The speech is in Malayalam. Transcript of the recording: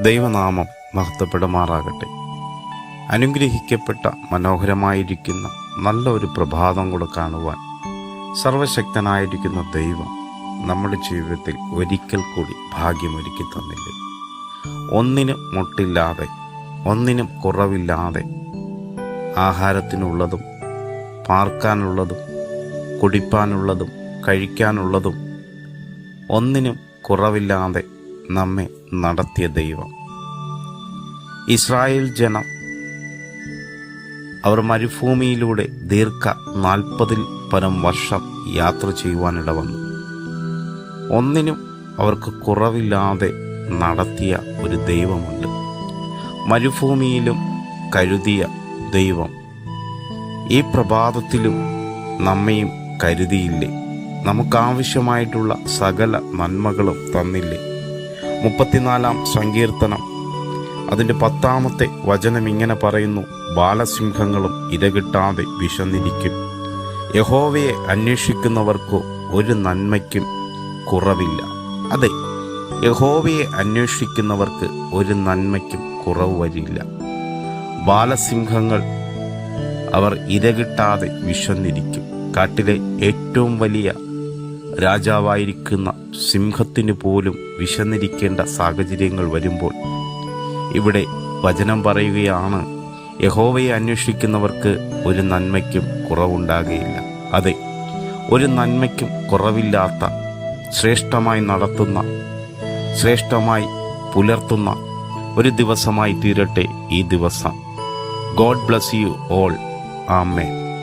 ദൈവനാമം മഹത്വപ്പെടുമാറാകട്ടെ. അനുഗ്രഹിക്കപ്പെട്ട മനോഹരമായിരിക്കുന്ന നല്ല ഒരു പ്രഭാതം കൂടെ കാണുവാൻ സർവശക്തനായിരിക്കുന്ന ദൈവം നമ്മുടെ ജീവിതത്തിൽ ഒരിക്കൽ കൂടി ഭാഗ്യമൊരുക്കി തന്നില്ലേ? ഒന്നിനും മുട്ടില്ലാതെ ഒന്നിനും കുറവില്ലാതെ ആഹാരത്തിനുള്ളതും പാർക്കാനുള്ളതും കുടിപ്പാനുള്ളതും കഴിക്കാനുള്ളതും ഒന്നിനും കുറവില്ലാതെ നമ്മെ നടത്തിയ ദൈവം. ഇസ്രായേൽ ജനം അവർ മരുഭൂമിയിലൂടെ ദീർഘ നാൽപ്പതിൽ പരം വർഷം യാത്ര ചെയ്യുവാനിട വന്നു. ഒന്നിനും അവർക്ക് കുറവില്ലാതെ നടത്തിയ ഒരു ദൈവമുണ്ട്. മരുഭൂമിയിലും കരുതിയ ദൈവം. ഈ പ്രഭാതത്തിലും നമ്മയും കരുതിയില്ലേ? നമുക്കാവശ്യമായിട്ടുള്ള സകല നന്മകളും തന്നില്ലേ? മുപ്പത്തിനാലാം സങ്കീർത്തനം. അതിന്റെ പത്താമത്തെ വചനം ഇങ്ങനെ പറയുന്നു ബാലസിംഹങ്ങളും ഇരകിട്ടാതെ വിശന്നിരിക്കും. യഹോവയെ അന്വേഷിക്കുന്നവർക്കോ ഒരു നന്മയ്ക്കും കുറവില്ല. അതെ യഹോവയെ അന്വേഷിക്കുന്നവർക്ക് ഒരു നന്മയ്ക്കും കുറവ് വരില്ല. ബാലസിംഹങ്ങൾ അവർ ഇരകിട്ടാതെ വിശന്നിരിക്കും. കാട്ടിലെ ഏറ്റവും വലിയ രാജാവായിരിക്കുന്ന സിംഹത്തിന് പോലും വിശന്നിരിക്കേണ്ട സാഹചര്യങ്ങൾ വരുമ്പോൾ ഇവിടെ വചനം പറയുകയാണ് യഹോവയെ അന്വേഷിക്കുന്നവർക്ക് ഒരു നന്മയ്ക്കും കുറവുണ്ടാകുകയില്ല അതെ ഒരു നന്മയ്ക്കും കുറവില്ലാത്ത ശ്രേഷ്ഠമായി നടത്തുന്ന ശ്രേഷ്ഠമായി പുലർത്തുന്ന ഒരു ദിവസമായി തീരട്ടെ ഈ ദിവസം. ഗോഡ് ബ്ലസ് യു ഓൾ ആമേ